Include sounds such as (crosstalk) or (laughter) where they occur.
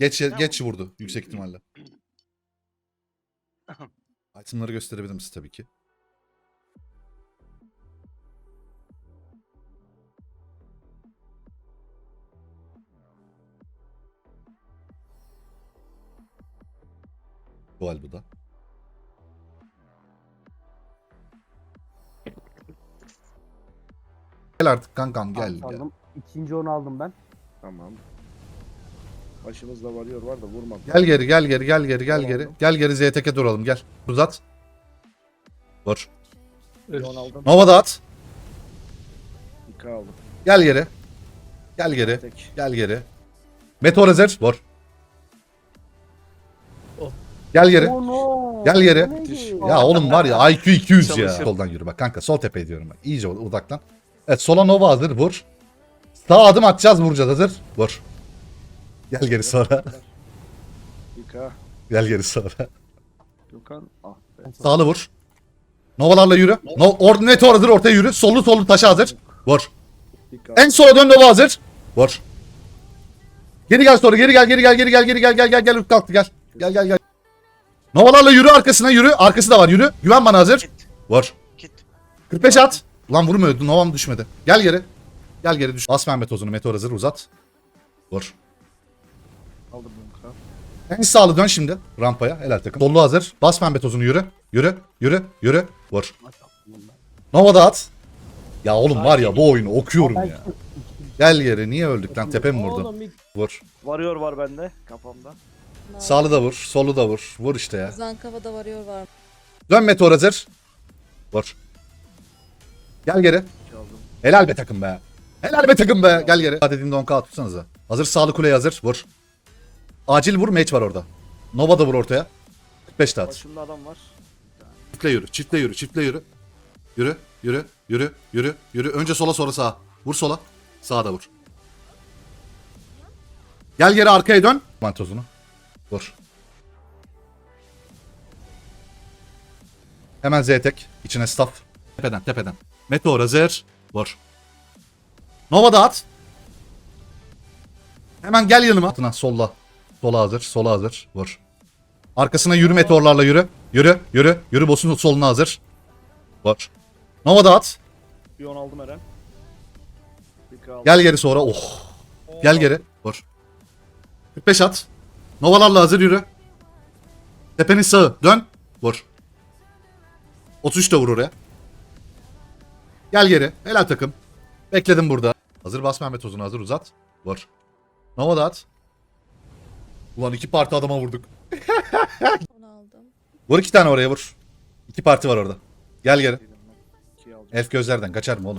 Geç Tamam. geç vurdu yüksek ihtimalle. (clears throat) Itemları gösterebilir misin tabii ki? Dual bu da. Gel artık kankam gel. gel. Aldım. İkinci onu aldım ben. Tamam. Başımızda varıyor var da vurmadı. Gel geri gel geri gel geri gel Tamam. geri. Gel geri ZTK duralım gel. Uzat. Vur. Aldım. Nova da at. İki aldım. Gel geri. Gel geri. Tek. Gel geri. Meteor hazır. Vur. Oh. Gel geri. Oh. Gel neydi? Ya oğlum var ya IQ 200 ya. Çalışır. Soldan yürü bak kanka sol tepeye diyorum bak. İyice odaklan. Evet sola Nova hazır vur. Sağ adım atacağız vuracağız hazır. Vur. Gel geri sonra. İka. Gel geri sonra. Gökhan. Ah be. Sağlı vur. Novalarla yürü. No, or Meteor hazır ortaya yürü. Sollu sollu taşa hazır. Vur. En sola dön Nova hazır. Vur. Geri gel sonra geri gel geri gel geri gel geri gel gel gel gel kalktı gel. Gel gel gel. Novalarla yürü arkasına yürü. Arkası da var yürü. Güven bana hazır. Vur. Git. 45 at. Lan vurmuyordu. Novam düşmedi. Gel geri. Gel geri düş. Bas pembe tozunu. Meteor hazır uzat. Vur. Aldım Gökhan. En sağlı dön şimdi rampaya. Helal takım. Sollu hazır. Bas pembe tozunu yürü. Yürü. Yürü. Yürü. Vur. Nova da at. Ya oğlum var ya bu oyunu okuyorum ya. Gel geri. Niye öldük lan? Tepe mi vurdu? Oğlum bir Vur. Varıyor var bende kafamda. Sağlı da vur. Solu da vur. Vur işte ya. Zankava'da varıyor var. Dön meteor hazır. Vur. Gel geri. Helal be takım be. Helal be takım be. Gel geri. Dediğimde 10k tutsanıza. Hazır sağlı kuleye hazır. Vur. Acil vur. Mage var orada. Nova da vur ortaya. 45 de at. Başımda adam var. Çiftle yürü. Çiftle yürü. Çiftle yürü. Yürü. Yürü. Yürü. Yürü. Yürü. Önce sola sonra sağa. Vur sola. Sağa da vur. Gel geri arkaya dön. Mantozunu. Vur. Hemen Z tek. İçine staff. Tepeden tepeden. Meteor hazır. Vur. Nova da at. Hemen gel yanıma. Atına solla. Sola hazır. Sola hazır. Vur. Arkasına yürü meteorlarla yürü. Yürü. Yürü. Yürü boss'un soluna hazır. Vur. Nova da at. Bir on aldım Eren. Aldım. Gel geri sonra. Oh. Gel geri. Vur. 45 at. Novalarla hazır yürü. Tepenin sağı. Dön. Vur. 33 de vur oraya. Gel geri. Helal takım. Bekledim burada. Hazır bas Mehmet tozunu hazır uzat. Vur. Nova da at. Ulan iki parti adama vurduk. (laughs) Onu aldım. Vur iki tane oraya vur. İki parti var orada. Gel. İki aldım. Elf gözlerden kaçar mı oğlum?